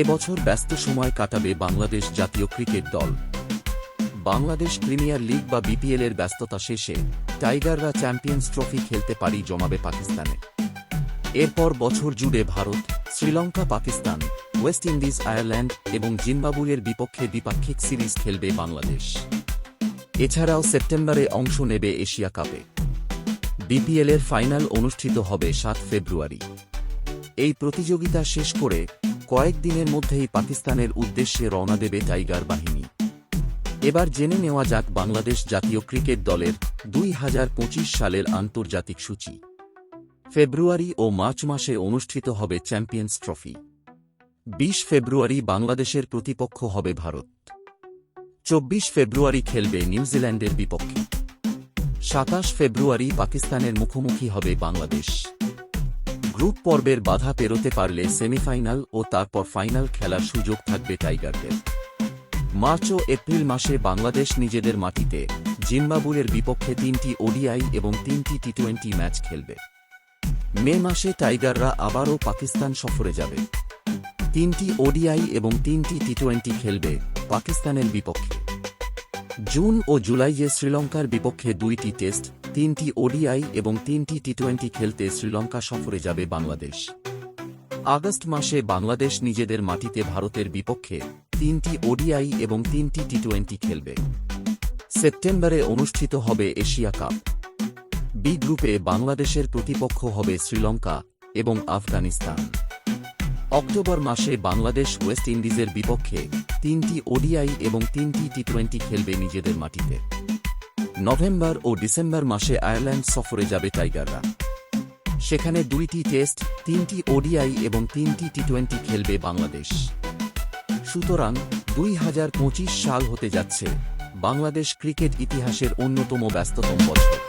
এবছর ব্যস্ত সময় কাটাবে বাংলাদেশ জাতীয় ক্রিকেট দল। বাংলাদেশ প্রিমিয়ার লিগ বা বিপিএল এর ব্যস্ততা শেষে টাইগাররা চ্যাম্পিয়ন্স ট্রফি খেলতে পারি জমাবে পাকিস্তানে। এরপর বছর জুড়ে Bharat, Sri Lanka, Pakistan, West Indies, Ireland এবং জিম্বাবুয়ের বিপক্ষে দ্বিপাক্ষিক সিরিজ খেলবে বাংলাদেশ। এছাড়াও সেপ্টেম্বরে অংশ নেবে এশিয়া কাপে। বিপিএল এর ফাইনাল অনুষ্ঠিত হবে সাত ফেব্রুয়ারি। এই প্রতিযোগিতা শেষ করে কয়েকদিনের মধ্যেই পাকিস্তানের উদ্দেশ্যে রওনা দেবে টাইগার বাহিনী। এবার জেনে নেওয়া যাক বাংলাদেশ জাতীয় ক্রিকেট দলের দুই হাজার পঁচিশ সালের আন্তর্জাতিক সূচি। ফেব্রুয়ারি ও মার্চ মাসে অনুষ্ঠিত হবে চ্যাম্পিয়ন্স ট্রফি। বিশ ফেব্রুয়ারি বাংলাদেশের প্রতিপক্ষ হবে ভারত। চব্বিশ ফেব্রুয়ারি খেলবে নিউজিল্যান্ডের বিপক্ষে। সাতাশ ফেব্রুয়ারি পাকিস্তানের মুখোমুখি হবে বাংলাদেশ। গ্রুপ পর্বের বাধা পেরোতে পারলে সেমিফাইনাল ও তারপর ফাইনাল খেলার সুযোগ থাকবে টাইগারদের। মার্চ ও এপ্রিল মাসে বাংলাদেশ নিজেদের মাটিতে, জিম্বাবুয়ের বিপক্ষে তিনটি ওডিআই এবং তিনটি টি টোয়েন্টি ম্যাচ খেলবে। মে মাসে টাইগাররা আবারও পাকিস্তান সফরে যাবে। তিনটি ওডিআই এবং তিনটি টি টোয়েন্টি খেলবে পাকিস্তানের বিপক্ষে। জুন ও জুলাইয়ে শ্রীলঙ্কার বিপক্ষে দুইটি টেস্ট তিনটি ওডিআই এবং তিনটি টি টোয়েন্টি খেলতে শ্রীলঙ্কা সফরে যাবে বাংলাদেশ। আগস্ট মাসে বাংলাদেশ নিজেদের মাটিতে ভারতের বিপক্ষে তিনটি ওডিআই এবং তিনটি টি টোয়েন্টি খেলবে। সেপ্টেম্বরে অনুষ্ঠিত হবে এশিয়া কাপ। বি গ্রুপে বাংলাদেশের প্রতিপক্ষ হবে শ্রীলঙ্কা এবং আফগানিস্তান। অক্টোবর মাসে বাংলাদেশ ওয়েস্ট ইন্ডিজের বিপক্ষে তিনটি ওডিআই এবং তিনটি টি টোয়েন্টি খেলবে নিজেদের মাটিতে। নভেম্বর ও ডিসেম্বর মাসে আয়ারল্যান্ড সফরে যাবে টাইগাররা। সেখানে দুইটি টেস্ট, তিনটি ওডিআই এবং তিনটি টি টোয়েন্টি খেলবে বাংলাদেশ। সুতরাং দুই হাজার পঁচিশ সাল হতে যাচ্ছে। বাংলাদেশ ক্রিকেট ইতিহাসের অন্যতম ব্যস্ততম বছর।